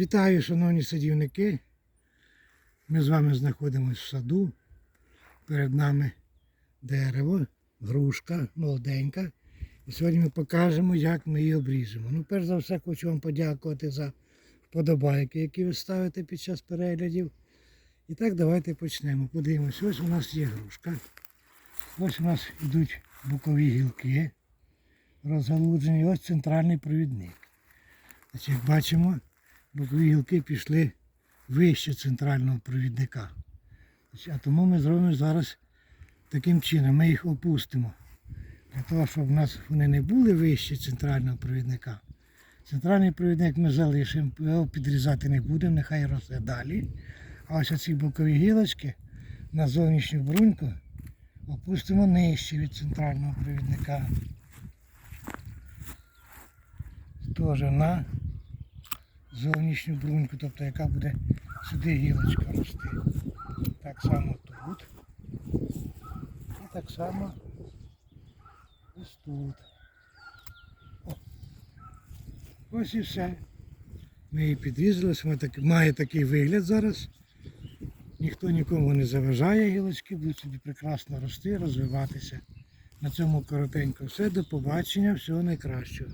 Вітаю, шановні садівники. Ми з вами знаходимося в саду. Перед нами дерево, грушка молоденька. І сьогодні ми покажемо, як ми її обріжемо. Ну, перш за все, хочу вам подякувати за вподобайки, які ви ставите під час переглядів. І так, давайте почнемо. Подивимось, ось у нас є грушка. Ось у нас йдуть бокові гілки розгалуджені. Ось центральний провідник. Значить, як бачимо, бокові гілки пішли вище центрального провідника. А тому ми зробимо зараз таким чином. Ми їх опустимо. Для того, щоб в нас вони не були вище центрального провідника. Центральний провідник ми залишимо, його підрізати не будемо, нехай росте далі. А ось ці бокові гілочки на зовнішню бруньку опустимо нижче від центрального провідника. Теж на зовнішню бруньку, тобто яка буде сюди гілочка рости. Так само тут. І так само ось тут. О. Ось і все. Ми її підрізали, вона так, має такий вигляд зараз. Ніхто нікому не заважає гілочки, будуть собі прекрасно рости, розвиватися. На цьому коротенько все. До побачення, всього найкращого.